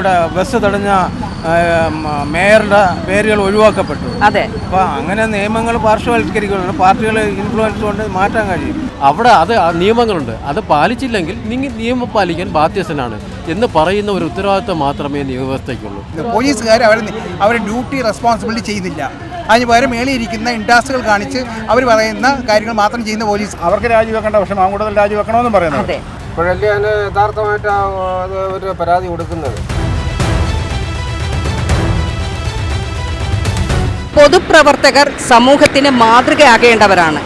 ഇവിടെ ബസ് തടഞ്ഞ മേയറുടെ പേരുകൾ ഒഴിവാക്കപ്പെട്ടു. അതെ. അപ്പോൾ അങ്ങനെ നിയമങ്ങൾ പാർശ്വവൽക്കരിക്കുന്നുണ്ട്. പാർട്ടികൾ ഇൻഫ്ലുവൻസ് കൊണ്ട് മാറ്റാൻ കഴിയും. അവിടെ അത് നിയമങ്ങളുണ്ട്. അത് പാലിച്ചില്ലെങ്കിൽ നിങ്ങൾ നിയമം പാലിക്കാൻ ബാധ്യസ്ഥനാണ് എന്ന് പറയുന്ന ഒരു ഉത്തരവാദിത്വം മാത്രമേ നിയമവ്യവസ്ഥയ്ക്കുള്ളൂ പോലീസുകാർ അവർ അവർ ഡ്യൂട്ടി റെസ്പോൺസിബിലിറ്റി ചെയ്യുന്നില്ല. അതിന് പകരം മേളിയിരിക്കുന്ന ഇൻഡാസ്റ്റുകൾ കാണിച്ച് അവർ പറയുന്ന കാര്യങ്ങൾ മാത്രം ചെയ്യുന്ന പോലീസ്. അവർക്ക് രാജിവെക്കേണ്ട പക്ഷെ മാങ്കൂട്ടത്തിൽ രാജിവെക്കണമെന്നും പറയുന്നത്. അതെ. ഇപ്പോഴല്ലേ യഥാർത്ഥമായിട്ട് ഒരു പരാതി കൊടുക്കുന്നത്? പൊതുപ്രവർത്തകർ സമൂഹത്തിന് മാതൃകയാകേണ്ടവരാണ്.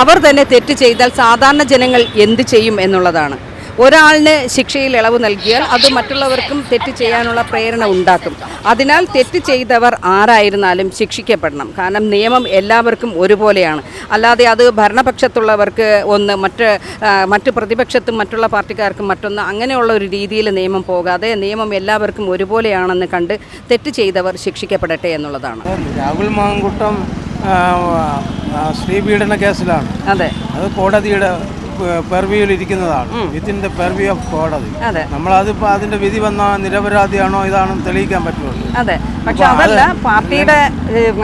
അവർ തന്നെ തെറ്റ് ചെയ്താൽ സാധാരണ ജനങ്ങൾ എന്ത് ചെയ്യും എന്നുള്ളതാണ്. ഒരാളിന് ശിക്ഷയിൽ ഇളവ് നൽകിയാൽ അത് മറ്റുള്ളവർക്കും തെറ്റ് ചെയ്യാനുള്ള പ്രേരണ ഉണ്ടാക്കും. അതിനാൽ തെറ്റ് ചെയ്തവർ ആരായിരുന്നാലും ശിക്ഷിക്കപ്പെടണം. കാരണം നിയമം എല്ലാവർക്കും ഒരുപോലെയാണ്. അല്ലാതെ അത് ഭരണപക്ഷത്തുള്ളവർക്ക് ഒന്ന് മറ്റ് മറ്റ് പ്രതിപക്ഷത്തും മറ്റുള്ള പാർട്ടിക്കാർക്കും മറ്റൊന്ന് അങ്ങനെയുള്ള ഒരു രീതിയിൽ നിയമം പോകാതെ നിയമം എല്ലാവർക്കും ഒരുപോലെയാണെന്ന് കണ്ട് തെറ്റ് ചെയ്തവർ ശിക്ഷിക്കപ്പെടട്ടെ എന്നുള്ളതാണ്. രാഹുൽ മാങ്കുട്ടം സ്ത്രീ പീഡന സ്ത്രീപീഡന കേസിലാണ്. അതെ. അത് കോടതിയുടെ പെർവിയിൽ ഇരിക്കുന്നതാണ് പെർവ്യൂ ഓഫ് കോടതി നമ്മൾ അതിപ്പോ അതിന്റെ വിധി വന്ന നിരപരാധിയാണോ ഇതാണെന്ന് തെളിയിക്കാൻ പറ്റുള്ളൂ. അതെ. പക്ഷെ അതല്ല പാർട്ടിയുടെ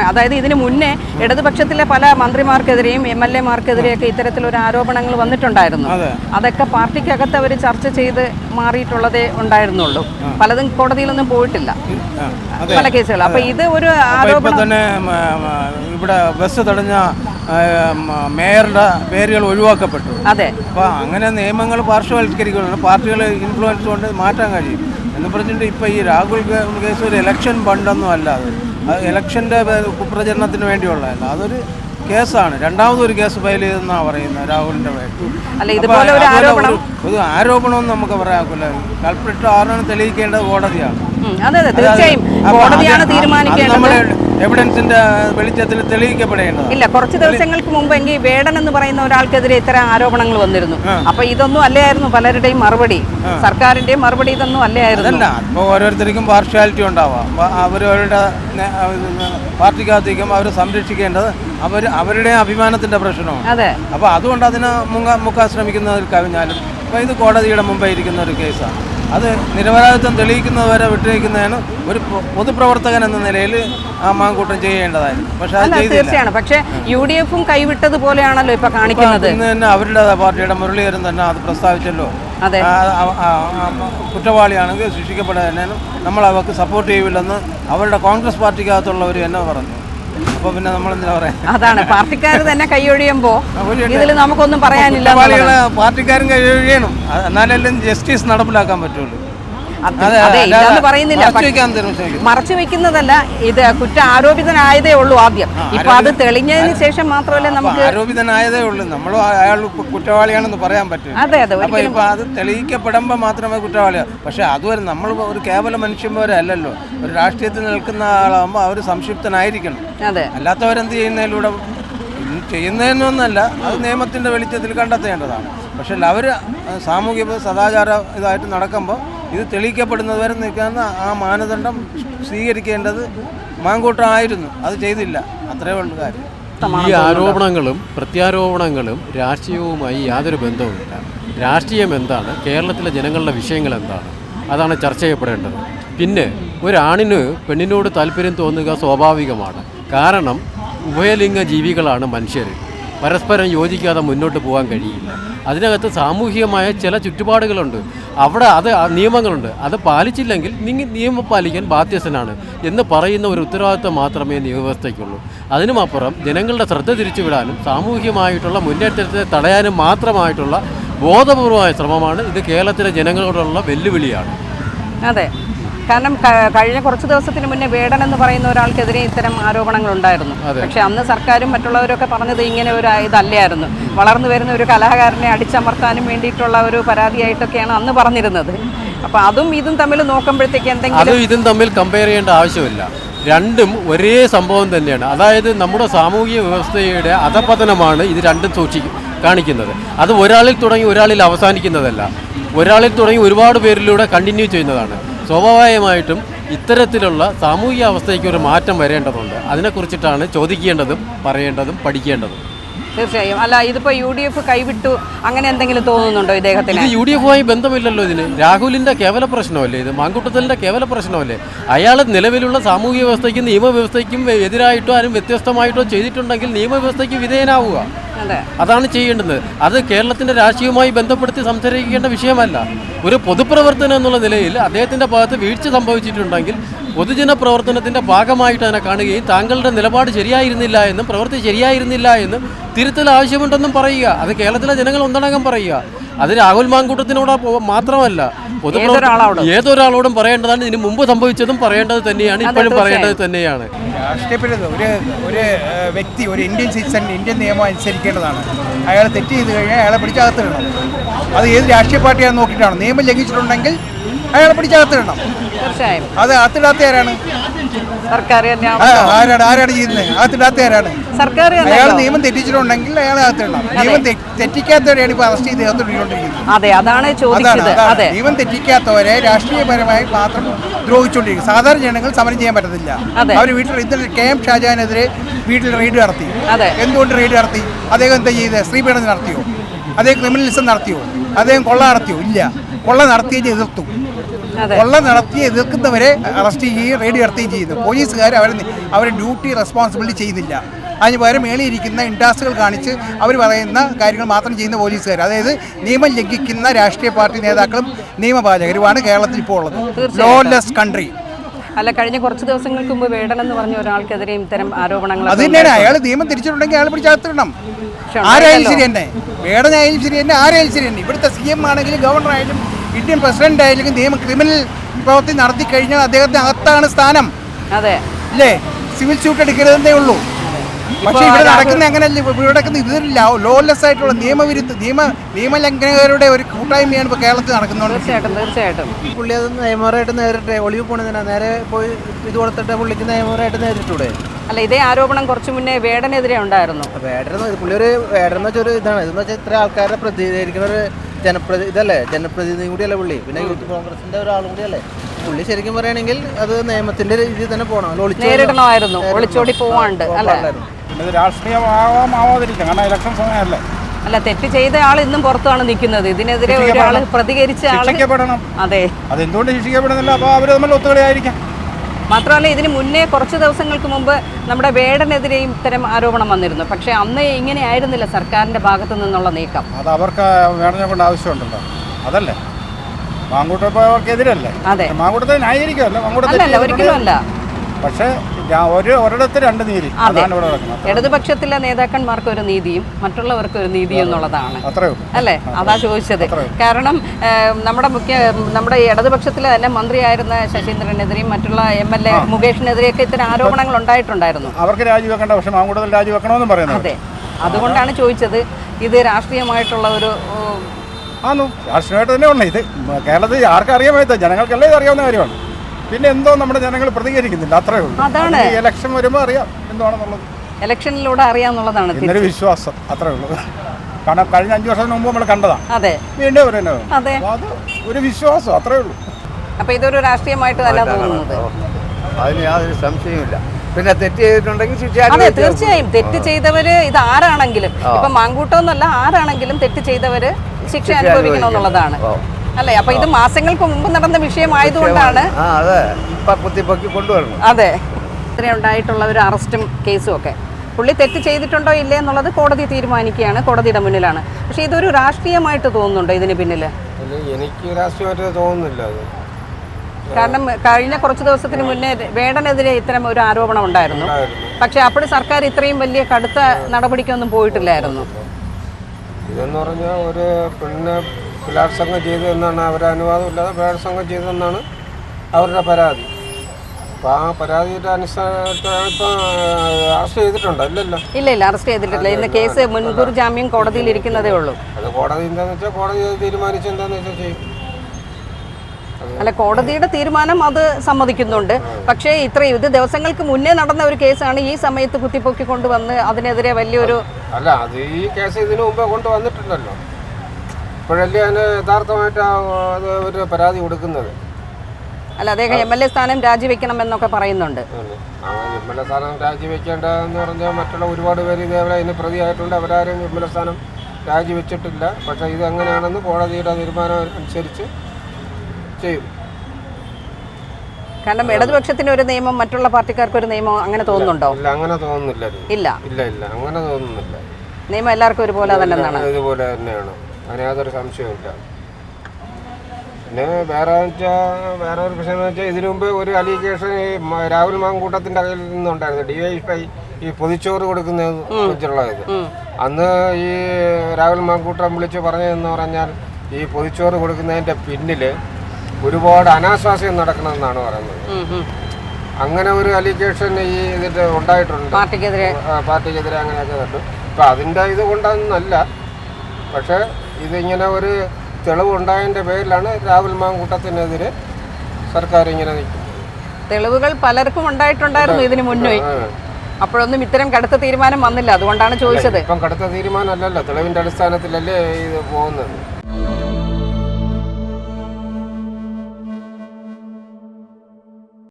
അതായത് ഇതിനു മുന്നേ ഇടതുപക്ഷത്തിലെ പല മന്ത്രിമാർക്കെതിരെയും എം എൽ എമാർക്കെതിരെയൊക്കെ ഇത്തരത്തിലൊരു ആരോപണങ്ങൾ വന്നിട്ടുണ്ടായിരുന്നു. അതൊക്കെ പാർട്ടിക്കകത്ത് അവർ ചർച്ച ചെയ്ത് മാറിയിട്ടുള്ളതേ ഉണ്ടായിരുന്നുള്ളൂ. പലതും കോടതിയിലൊന്നും പോയിട്ടില്ല. പല കേസുകൾ. അപ്പൊ ഇത് ഒരു ആരോപണം തന്നെ ഇവിടെ ബസ് തടഞ്ഞ മേയറുടെ പേരുകൾ ഒഴിവാക്കപ്പെട്ടു. അതെ. അപ്പോൾ അങ്ങനെ നിയമങ്ങൾ പാർശ്വവൽക്കരിക്കുകയാണ് പാർട്ടികൾ ഇൻഫ്ലുവൻസ് കൊണ്ട് മാറ്റാൻ കഴിയും. എന്ന് പറഞ്ഞിട്ട് ഇപ്പോൾ ഈ രാഹുൽ കേസ് ഒരു ഇലക്ഷൻ ഫണ്ടൊന്നും അല്ല അത്. അത് ഇലക്ഷന്റെ കുപ്രചരണത്തിന് വേണ്ടിയുള്ളതല്ല. അതൊരു കേസാണ്. രണ്ടാമതൊരു കേസ് ഫയൽ ചെയ്തെന്നാണ് പറയുന്നത് രാഹുലിന്റെ ഒരു ആരോപണമെന്ന് നമുക്ക് പറയാക്കില്ല കൾപ്രിറ്റ് ആരാണ് തെളിയിക്കേണ്ടത് കോടതിയാണ്. അതെ തീർച്ചയായും കോടതിയാണ് തീരുമാനിക്കേണ്ടത്. എവിഡൻസിന്റെ വെളിച്ചത്തിൽ തെളിയിക്കപ്പെടേണ്ടത് ഇല്ല കുറച്ച് ദിവസങ്ങൾക്ക് മുമ്പെങ്കിൽ വേടൻ എന്ന് പറയുന്ന ഒരാൾക്കെതിരെ ഇത്തരം ആരോപണങ്ങൾ വന്നിരുന്നു. അപ്പൊ ഇതൊന്നും അല്ലായിരുന്നു പലരുടെയും മറുപടി. സർക്കാരിന്റെയും മറുപടി ഇതൊന്നും അല്ലായിരുന്നു. ഓരോരുത്തർക്കും പാർഷ്യാലിറ്റി ഉണ്ടാവാം. അവരവരുടെ അവർ പാർട്ടിക്കകത്തേക്കും അവർ സംരക്ഷിക്കേണ്ടത് അവർ അവരുടെ അഭിമാനത്തിന്റെ പ്രശ്നമാണ്. അതെ. അപ്പോൾ അതുകൊണ്ട് അതിന് മുക്കാൻ ശ്രമിക്കുന്നതിൽ കവിഞ്ഞാലും അപ്പോൾ ഇത് കോടതിയുടെ മുമ്പേ ഇരിക്കുന്ന ഒരു കേസാണ്. അത് നിരപരാധിത്വം തെളിയിക്കുന്നവരെ വിട്ടേക്കുന്നതാണ് ഒരു പൊതുപ്രവർത്തകൻ എന്ന നിലയിൽ ആ മാങ്കൂട്ടം ചെയ്യേണ്ടതായിരുന്നു പക്ഷെ അത് തീർച്ചയാണ്. പക്ഷെ യു ഡി എഫും കൈവിട്ടതുപോലെയാണല്ലോ ഇപ്പൊ കാണിക്കുന്നത്. ഇന്ന് തന്നെ അവരുടെ പാർട്ടിയുടെ മുരളീധരൻ തന്നെ അത് പ്രസ്താവിച്ചല്ലോ. കുറ്റവാളിയാണെങ്കിൽ ശിക്ഷിക്കപ്പെടാനും നമ്മൾ അവർക്ക് സപ്പോർട്ട് ചെയ്യില്ലെന്ന് അവരുടെ കോൺഗ്രസ് പാർട്ടിക്കകത്തുള്ളവർ എന്നെ പറഞ്ഞു. അപ്പോൾ പിന്നെ നമ്മൾ എന്തിനാ പറയാ? അതാണ് പാർട്ടിക്കാർ തന്നെ കൈയൊഴിയുമ്പോ. ഇതിൽ നമുക്കൊന്നും പറയാനില്ല പാർട്ടിക്കാരും കൈയൊഴിയണം. എന്നാലല്ലേ ജസ്റ്റിസ് നടപ്പിലാക്കാൻ പറ്റുള്ളൂ. പറയുന്നില്ല. മറച്ചു വെക്കുന്നതല്ല ഇത് കുറ്റ ആരോപിതനായതേ ഉള്ളൂ ആദ്യം. ഇപ്പൊ അത് തെളിഞ്ഞതിന് ശേഷം മാത്രമല്ലേ നമുക്ക് ആരോപിതനായതേ ഉള്ളൂ. നമ്മൾ അയാൾ കുറ്റവാളിയാണെന്ന് പറയാൻ പറ്റും. അതെ അതെ അപ്പൊ ഇപ്പൊ അത് തെളിയിക്കപ്പെടുമ്പോൾ മാത്രമേ കുറ്റവാളിയാ. പക്ഷെ അതുവരെ നമ്മൾ ഒരു കേവല മനുഷ്യന്മാരെ അല്ലല്ലോ. ഒരു രാഷ്ട്രീയത്തിൽ നിൽക്കുന്ന ആളാകുമ്പോൾ അവർ സംക്ഷിപ്തനായിരിക്കണം. അതെ. അല്ലാത്തവരെന്ത് ചെയ്യുന്നതിലൂടെ ചെയ്യുന്നതെന്നൊന്നല്ല ചെയ്യുന്നതിനൊന്നല്ല അത് നിയമത്തിന്റെ വെളിച്ചത്തിൽ കണ്ടെത്തേണ്ടതാണ്. പക്ഷെ അവർ സാമൂഹിക സദാചാര ഇതായിട്ട് നടക്കുമ്പോൾ ഇത് തെളിയിക്കപ്പെടുന്നതുവരെ നിൽക്കുന്ന ആ മാനദണ്ഡം സ്വീകരിക്കേണ്ടത് മാങ്കൂട്ടമായിരുന്നു. അത് ചെയ്തില്ല. അത്രേ ഉള്ളൂ കാര്യം. ഈ ആരോപണങ്ങളും പ്രത്യാരോപണങ്ങളും രാഷ്ട്രീയവുമായി യാതൊരു ബന്ധവുമില്ല. രാഷ്ട്രീയം എന്താണ്? കേരളത്തിലെ ജനങ്ങളുടെ വിഷയങ്ങൾ എന്താണ്? അതാണ് ചർച്ച ചെയ്യപ്പെടേണ്ടത്. പിന്നെ ഒരാണിന് പെണ്ണിനോട് താല്പര്യം തോന്നുക സ്വാഭാവികമാണ്. കാരണം ഉഭയലിംഗ ജീവികളാണ് മനുഷ്യർ പരസ്പരം യോജിക്കാതെ മുന്നോട്ട് പോകാൻ കഴിയില്ല. അതിനകത്ത് സാമൂഹികമായ ചില ചുറ്റുപാടുകളുണ്ട്. അവിടെ അത് നിയമങ്ങളുണ്ട്. അത് പാലിച്ചില്ലെങ്കിൽ നിങ്ങൾ നിയമം പാലിക്കാൻ ബാധ്യസ്ഥനാണ് എന്ന് പറയുന്ന ഒരു ഉത്തരവാദിത്വം മാത്രമേ നിയമവ്യവസ്ഥയ്ക്കുള്ളൂ. അതിനുമപ്പുറം ജനങ്ങളുടെ ശ്രദ്ധ തിരിച്ചുവിടാനും സാമൂഹികമായിട്ടുള്ള മുന്നേറ്റത്തെ തടയാനും മാത്രമായിട്ടുള്ള ബോധപൂർവമായ ശ്രമമാണ് ഇത് കേരളത്തിലെ ജനങ്ങളോടുള്ള വെല്ലുവിളിയാണ്. അതെ. കാരണം കഴിഞ്ഞ കുറച്ച് ദിവസത്തിന് മുന്നേ വേടൻ എന്ന് പറയുന്ന ഒരാൾക്കെതിരെ ഇത്തരം ആരോപണങ്ങൾ ഉണ്ടായിരുന്നു പക്ഷെ അന്ന് സർക്കാരും മറ്റുള്ളവരൊക്കെ പറഞ്ഞത് ഇങ്ങനെ ഒരു ഇതല്ലായിരുന്നു. വളർന്നു വരുന്ന ഒരു കലാകാരനെ അടിച്ചമർത്താനും വേണ്ടിയിട്ടുള്ള ഒരു പരാതിയായിട്ടൊക്കെയാണ് അന്ന് പറഞ്ഞിരുന്നത്. അപ്പൊ അതും ഇതും തമ്മിൽ നോക്കുമ്പോഴത്തേക്ക് എന്തെങ്കിലും ഇതും തമ്മിൽ കമ്പയർ ചെയ്യേണ്ട ആവശ്യമില്ല. രണ്ടും ഒരേ സംഭവം തന്നെയാണ്. അതായത് നമ്മുടെ സാമൂഹിക വ്യവസ്ഥയുടെ അധപതനമാണ് ഇത് രണ്ടും സൂക്ഷി കാണിക്കുന്നത്. അത് ഒരാളിൽ തുടങ്ങി ഒരാളിൽ അവസാനിക്കുന്നതല്ല. ഒരാളിൽ തുടങ്ങി ഒരുപാട് പേരിലൂടെ കണ്ടിന്യൂ ചെയ്യുന്നതാണ്. സ്വാഭാവികമായിട്ടും ഇത്തരത്തിലുള്ള സാമൂഹിക അവസ്ഥയ്ക്ക് ഒരു മാറ്റം വരേണ്ടതുണ്ട്. അതിനെക്കുറിച്ചിട്ടാണ് ചോദിക്കേണ്ടതും പറയേണ്ടതും പഠിക്കേണ്ടതും. തീർച്ചയായും. അല്ല ഇതിപ്പോ യു ഡി എഫ് കൈവിട്ടു. അങ്ങനെ എന്തെങ്കിലും തോന്നുന്നുണ്ടോ ഇദ്ദേഹത്തിന്? യു ഡി എഫുമായി ബന്ധമില്ലല്ലോ ഇതിന്. രാഹുലിന്റെ കേവല പ്രശ്നമല്ലേ ഇത്? മാങ്കുട്ടത്തലിന്റെ കേവല പ്രശ്നമല്ലേ? അയാൾ നിലവിലുള്ള സാമൂഹിക വ്യവസ്ഥയ്ക്കും നിയമവ്യവസ്ഥയ്ക്കും എതിരായിട്ടോ ആരും വ്യത്യസ്തമായിട്ടോ ചെയ്തിട്ടുണ്ടെങ്കിൽ നിയമവ്യവസ്ഥയ്ക്ക് വിധേയനാവുക. അതാണ് ചെയ്യേണ്ടത്. അത് കേരളത്തിന്റെ രാഷ്ട്രീയവുമായി ബന്ധപ്പെടുത്തി സംസാരിക്കേണ്ട വിഷയമല്ല. ഒരു പൊതുപ്രവർത്തനം എന്നുള്ള നിലയിൽ അദ്ദേഹത്തിന്റെ ഭാഗത്ത് വീഴ്ച സംഭവിച്ചിട്ടുണ്ടെങ്കിൽ പൊതുജന പ്രവർത്തനത്തിന്റെ ഭാഗമായിട്ട് അതിനെ കാണുകയും താങ്കളുടെ നിലപാട് ശരിയായിരുന്നില്ല എന്നും പ്രവൃത്തി ശരിയായിരുന്നില്ല എന്നും തിരുത്തൽ ആവശ്യമുണ്ടെന്നും പറയുക. അത് കേരളത്തിലെ ജനങ്ങൾ ഒന്നടങ്കം പറയുക. അത് രാഹുൽ മാങ്കൂട്ടത്തിനോട് മാത്രമല്ല. ഏതൊരാളോടും. ഏതൊരാളോടും പറയേണ്ടതാണ്. ഇതിന് മുമ്പ് സംഭവിച്ചതും പറയേണ്ടത് തന്നെയാണ്. ഇപ്പോഴും പറയേണ്ടത് തന്നെയാണ്. രാഷ്ട്രീയപ്പെടുന്നത്. ഒരു ഒരു വ്യക്തി ഒരു ഇന്ത്യൻ സിറ്റിസൺ ഇന്ത്യൻ നിയമം അനുസരിക്കേണ്ടതാണ്. അയാൾ തെറ്റ് ചെയ്ത് കഴിഞ്ഞാൽ അയാളെ പിടിച്ചകത്തിടണം. അത് ഏത് രാഷ്ട്രീയ പാർട്ടിയാണെന്ന് നോക്കിയിട്ടാണ്. നിയമം ലംഘിച്ചിട്ടുണ്ടെങ്കിൽ അയാളെ പിടിച്ചകത്തിടണം. അത് അകത്തിടാത്ത ആരാണ് സർക്കാർ ആരാണ് ആരാണ് ചെയ്യുന്നത് അകത്തിടാത്ത ആരാണ് സർക്കാർ അയാൾ? നിയമം തെറ്റിച്ചിട്ടുണ്ടെങ്കിൽ അയാളെ അകത്തിടണം. നിയമം തെറ്റിക്കാത്തവരെയാണ് ഇപ്പൊ അറസ്റ്റ് ചെയ്ത് അകത്തിട്ടുകൊണ്ടിരിക്കുന്നത് അതെ അതാണ് ചോദിച്ചത്. അതെ. നിയമം തെറ്റിക്കാത്തവരെ രാഷ്ട്രീയപരമായി മാത്രം ദ്രോഹിച്ചുകൊണ്ടിരിക്കും സാധാരണ ജനങ്ങൾ സമരം ചെയ്യാൻ പറ്റത്തില്ല. അവർ വീട്ടിൽ ഇന്നലെ കെ എം ഷാജാനെതിരെ വീട്ടിൽ റെയ്ഡ് നടത്തി. എന്തുകൊണ്ട് റെയ്ഡ് നടത്തി? അദ്ദേഹം എന്താ ചെയ്ത്? സ്ത്രീപീഡനം നടത്തിയോ? അദ്ദേഹം ക്രിമിനലിസം നടത്തിയോ? അദ്ദേഹം കൊള്ള നടത്തിയോ? ഇല്ല. കൊള്ള നടത്തിയത് എതിർത്തു. കൊള്ള നടത്തി എതിർക്കുന്നവരെ അറസ്റ്റ് ചെയ്യുകയും റെയ്ഡ് നടത്തുകയും ചെയ്യുന്നു. പോലീസുകാർ അവർ അവരെ ഡ്യൂട്ടി റെസ്പോൺസിബിലിറ്റി ചെയ്യുന്നില്ല. അതിന് പകരം മേളിയിരിക്കുന്ന ഇൻട്രാസ്റ്റുകൾ കാണിച്ച് അവർ പറയുന്ന കാര്യങ്ങൾ മാത്രം ചെയ്യുന്ന പോലീസുകാർ. അതായത് നിയമം ലംഘിക്കുന്ന രാഷ്ട്രീയ പാർട്ടി നേതാക്കളും നിയമപാലകരുമാണ് കേരളത്തിൽ ഇപ്പോൾ ഉള്ളത്. ലോലെസ് കൺട്രി അല്ല കഴിഞ്ഞ കുറച്ച് ദിവസങ്ങൾക്ക് മുമ്പ് വേടൻ എന്ന് പറഞ്ഞ ഒരാൾക്കെതിരെയും ഇത്തരം ആരോപണങ്ങൾ അത് തന്നെയാണ്. അയാൾ നിയമം തിരിച്ചിട്ടുണ്ടെങ്കിൽ അയാൾ പിടിച്ചകത്തിടണം പക്ഷെ ആരായാലും. ശരി തന്നെ. വേടനായാലും ശരി തന്നെ. ആരായാലും ശരി തന്നെ. ഇവിടുത്തെ സി എം ആണെങ്കിലും ഗവർണർ ആയാലും ഇന്ത്യൻ പ്രസിഡന്റ് ആയിരിക്കും നിയമം ക്രിമിനൽ പ്രവൃത്തി നടത്തി കഴിഞ്ഞാൽ അദ്ദേഹത്തിന് അകത്താണ് സ്ഥാനം. അതെ. അല്ലേ സിവിൽ സ്യൂട്ട് എടുക്കരുതെന്നേ ഉള്ളൂ. പക്ഷേ ഇവിടെ നടക്കുന്ന അങ്ങനെയല്ല. ഇവിടെ നടക്കുന്ന ഇതൊരു ലോലെസ് ആയിട്ടുള്ള നിയമവിരുദ്ധ നിയമ നിയമലംഘനകരുടെ ഒരു കൂട്ടായ്മയാണ് ഇപ്പോൾ കേരളത്തിൽ നടക്കുന്നത് തീർച്ചയായിട്ടും തീർച്ചയായിട്ടും. പുള്ളി അത് നിയമപരമായിട്ട് നേരിട്ടെ. ഒളിവ് പോണതിനാ. നേരെ പോയി ഇത് കൊടുത്തിട്ട് പുള്ളിക്ക് നിയമപരമായിട്ട് നേരിട്ടൂടെ? അല്ല ഇതേ ആരോപണം കുറച്ച് മുന്നേ വേടനെതിരെ ഉണ്ടായിരുന്നു. വേടനെന്ന് പുള്ളി ഒരു വേടനെന്ന് വെച്ചാൽ ഒരു ഇതാണ്. ഇതെന്ന് വെച്ചാൽ ഇത്ര ആൾക്കാരെ പ്രതിനിധീകരിക്കുന്ന ഒരു ജനപ്രതി ഇതല്ലേ ജനപ്രതിനിധി കൂടിയല്ലേ പുള്ളി. പിന്നെ യൂത്ത് കോൺഗ്രസിന്റെ ഒരാളും കൂടിയല്ലേ. പുള്ളി ശരിക്കും പറയുകയാണെങ്കിൽ അത് നിയമത്തിന്റെ രീതിയിൽ തന്നെ പോകണം നേരിടണമായിരുന്നു. ഒളിച്ചോടി പോവാണ്ട് അല്ലേ? കാരണം ഇലക്ഷൻ സമയമല്ലേ. അല്ല തെറ്റ് ചെയ്ത ആൾ ഇന്നും പുറത്താണ് നിൽക്കുന്നത്. ഇതിനെതിരെ ഒരാൾ. പ്രതികരിച്ച ആൾ ശിക്ഷിക്കപ്പെടണം. അതെ. അതെന്തുകൊണ്ട് ശിക്ഷിക്കപ്പെടുന്നില്ല? അപ്പൊ അവർ തമ്മിൽ ഒത്തുകളിയായിരിക്കാം. മാത്രമല്ല ഇതിന് മുന്നേ കുറച്ച് ദിവസങ്ങൾക്ക് മുമ്പ് നമ്മുടെ വേടനെതിരെയും ഇത്തരം ആരോപണം വന്നിരുന്നു. പക്ഷേ അന്ന് ഇങ്ങനെ ആയിരുന്നില്ല സർക്കാരിന്റെ ഭാഗത്തു നിന്നുള്ള നീക്കം. അത് അവർക്ക് വേണമെന്നെ കൊണ്ട് ആവശ്യമുണ്ടല്ലോ. അതല്ലേ? മാങ്കൂട്ടപ്പോ അവർക്കെതിരല്ലേ? അതെ. മാങ്കൂട്ടത്തെ ന്യായീകരിക്കുമല്ലോ മാങ്കൂട്ടത്തെ ഒരിക്കലും അല്ല പക്ഷേ ഒരു ഒരിടത്ത് രണ്ട് നീതി അതാണ് ഇവിടെ നടക്കുന്നത്. ഇടതുപക്ഷത്തിലെ നേതാക്കന്മാർക്ക് ഒരു നീതിയും മറ്റുള്ളവർക്ക് ഒരു നീതി എന്നുള്ളതാണ്. അല്ലേ? അതാ ചോദിച്ചത്. കാരണം നമ്മുടെ മുഖ്യ നമ്മുടെ ഇടതുപക്ഷത്തിലെ തന്നെ മന്ത്രിയായിരുന്ന ശശീന്ദ്രനെതിരെയും മറ്റുള്ള എം എൽ എ മുകേഷിനെതിരെയൊക്കെ ഇത്തരം ആരോപണങ്ങൾ ഉണ്ടായിട്ടുണ്ടായിരുന്നു. അവർക്ക് രാജിവെക്കേണ്ട പക്ഷേ കൂടുതൽ രാജിവെക്കണമെന്നും പറയുന്നത് അതെ. അതുകൊണ്ടാണ് ചോദിച്ചത് ഇത് രാഷ്ട്രീയമായിട്ടുള്ള ഒരു ആന്നു? രാഷ്ട്രീയമായിട്ട് തന്നെ ഉണ്ട് ഇത് കേരളത്തിൽ ആർക്കറിയാൻ വയ്യ ജനങ്ങൾക്കെല്ലാം ഇത് അറിയാവുന്ന കാര്യമാണ്. പിന്നെ എന്തോ നമ്മുടെ ജനങ്ങൾ പ്രതികരിക്കുന്നില്ല അത്രേ ഉള്ളൂ. അതാണ്. ഇലക്ഷൻ വരുമ്പോൾ അറിയാം എന്താണെന്നുള്ളത് ഇലക്ഷനിലൂടെ അറിയാന്നുള്ളതാണ് എന്നൊരു വിശ്വാസം അത്രേ ഉള്ളൂ. കാരണം കഴിഞ്ഞ അഞ്ചു വർഷത്തിന് മുമ്പ് നമ്മൾ കണ്ടതാണ്. അതെ. വീണ്ടും അവർ തന്നെ അതെ. അത് ഒരു വിശ്വാസം അത്രേ ഉള്ളൂ. അപ്പൊ ഇതൊരു രാഷ്ട്രീയമായിട്ട് തന്നെ തോന്നുന്നത്. അതിന് യാതൊരു സംശയമില്ല പിന്നെ തെറ്റ് ചെയ്തിട്ടുണ്ടെങ്കിൽ ശിക്ഷ അതെ തീർച്ചയായും. തെറ്റ് ചെയ്തവര് ഇത് ആരാണെങ്കിലും ഇപ്പൊ മാങ്കൂട്ടോന്നല്ല ആരാണെങ്കിലും തെറ്റ് ചെയ്തവര് ശിക്ഷ അനുഭവിക്കണമെന്നുള്ളതാണ്. ഓ. അല്ലേ? അപ്പൊ ഇത് മാസങ്ങൾക്ക് മുമ്പ് നടന്ന വിഷയമായതുകൊണ്ടാണ് അതെ. ഇത്ര ഉണ്ടായിട്ടുള്ള ഒരു അറസ്റ്റും കേസും ഒക്കെ. പുള്ളി തെറ്റ് ചെയ്തിട്ടുണ്ടോ ഇല്ലേ എന്നുള്ളത് കോടതി തീരുമാനിക്കുകയാണ് കോടതിയുടെ മുന്നിലാണ്. പക്ഷേ ഇതൊരു രാഷ്ട്രീയമായിട്ട് തോന്നുന്നുണ്ടോ ഇതിന് പിന്നിൽ എനിക്ക് രാഷ്ട്രീയമായിട്ട് തോന്നുന്നില്ല കാരണം കഴിഞ്ഞ കുറച്ച് ദിവസത്തിന് മുന്നേ വേടനെതിരെ ഇത്തരം ഒരു ആരോപണം ഉണ്ടായിരുന്നു. പക്ഷേ അപ്പോൾ സർക്കാർ ഇത്രയും വലിയ കടുത്ത നടപടിക്കൊന്നും പോയിട്ടില്ലായിരുന്നു. ഇതെന്ന് പറഞ്ഞാൽ ഒരു പെണ്ണ് ബലാത്സംഗം ചെയ്തു എന്നാണ് അവരുടെ അനുവാദം ഇല്ലാതെ ബലാത്സംഗം ചെയ്തെന്നാണ് അവരുടെ പരാതി. അപ്പോൾ ആ പരാതിയുടെ അനുസരിച്ചാണ് ഇപ്പം അറസ്റ്റ് ചെയ്തിട്ടുണ്ട്? ഇല്ലല്ലോ. ഇല്ല ഇല്ല അറസ്റ്റ് ചെയ്തിട്ടില്ല. ഇന്ന് കേസ് മുൻകൂർ ജാമ്യം കോടതിയിൽ ഇരിക്കുന്നതേ ഉള്ളൂ. അത് കോടതി എന്താന്ന് വെച്ചാൽ കോടതി തീരുമാനിച്ചു തീരുമാനിച്ച് എന്താണെന്ന് വെച്ചാൽ ചെയ്യും. അല്ല കോടതിയുടെ തീരുമാനം അത് സമ്മതിക്കുന്നുണ്ട്. പക്ഷേ ഇത്രയും ഇത് ദിവസങ്ങൾക്ക് മുന്നേ നടന്ന ഒരു കേസാണ് ഈ സമയത്ത് കുത്തിപ്പൊക്കി കൊണ്ടുവന്ന് അതിനെതിരെ വലിയൊരു അല്ല അത് ഈ കേസ് ഇതിനു മുമ്പേ കൊണ്ടുവന്നിട്ടുണ്ടല്ലോ. ഇപ്പോഴല്ലേ അതിന് യഥാർത്ഥമായിട്ട് അത് ഒരു പരാതി കൊടുക്കുന്നത്? അല്ല അദ്ദേഹം എം എൽ എ സ്ഥാനം രാജിവെക്കണം എന്നൊക്കെ പറയുന്നുണ്ട്. എം എൽ എ സ്ഥാനം രാജിവെക്കേണ്ടതെന്ന് പറഞ്ഞാൽ മറ്റുള്ള ഒരുപാട് പേര് ഇതേപോലെ അതിന് പ്രതിയായിട്ടുണ്ട്. അവരാരും എം എൽ എ സ്ഥാനം രാജിവെച്ചിട്ടില്ല. പക്ഷേ ഇത് എങ്ങനെയാണെന്ന് കോടതിയുടെ തീരുമാനം അനുസരിച്ച് ചെയ്യും. കാരണം ഇടതുപക്ഷത്തിന് ഒരു നിയമം മറ്റുള്ള പാർട്ടിക്കാർക്ക് ഒരു നിയമം അങ്ങനെ തോന്നുന്നുണ്ടോ? ഇല്ല അങ്ങനെ തോന്നുന്നില്ല. ഇല്ല. ഇല്ല ഇല്ല. അങ്ങനെ തോന്നുന്നില്ല. നിയമം എല്ലാവർക്കും ഒരുപോലെ തന്നെ ഇതുപോലെ തന്നെയാണ്. അതിന് യാതൊരു സംശയവുമില്ല. പിന്നെ വേറെ വെച്ചാൽ വേറെ ഒരു പ്രശ്നം എന്ന് വെച്ചാൽ ഇതിനു മുമ്പ് ഒരു അലിഗേഷൻ ഈ രാഹുൽ മാങ്കൂട്ടത്തിന്റെ കയ്യിൽ നിന്നുണ്ടായിരുന്നു. ഡി വൈ ഈ പൊതിച്ചോറ് കൊടുക്കുന്നത് വെച്ചുള്ള ഇത് അന്ന് ഈ രാഹുൽ മാങ്കൂട്ടം വിളിച്ച് പറഞ്ഞതെന്ന് പറഞ്ഞാൽ ഈ പൊതിച്ചോറ് കൊടുക്കുന്നതിന്റെ പിന്നിൽ ഒരുപാട് അനാശ്വാസ്യം നടക്കണമെന്നാണ് പറയുന്നത്. അങ്ങനെ ഒരു അലിഗേഷൻ ഈ ഇതിന്റെ ഉണ്ടായിട്ടുണ്ട്. പാർട്ടിക്കെതിരെ. പാർട്ടിക്കെതിരെ അങ്ങനെയൊക്കെ കണ്ടു. അപ്പം അതിന്റെ ഇത് കൊണ്ടൊന്നല്ല പക്ഷേ ഇതിങ്ങനെ ഒരു തെളിവുണ്ടായതിന്റെ പേരിലാണ് രാഹുൽ മാങ്കൂട്ടത്തിനെതിരെ സർക്കാർ ഇങ്ങനെ നിൽക്കുന്നത്. തെളിവുകൾ പലർക്കും ഉണ്ടായിട്ടുണ്ടായിരുന്നു ഇതിനു മുന്നേ. അപ്പോഴൊന്നും ഇത്തരം കടുത്ത തീരുമാനം വന്നില്ല. അതുകൊണ്ടാണ് ചോദിച്ചത്. ഇപ്പം കടുത്ത തീരുമാനമല്ലല്ലോ. തെളിവിന്റെ അടിസ്ഥാനത്തിലല്ലേ ഇത് പോകുന്നത്?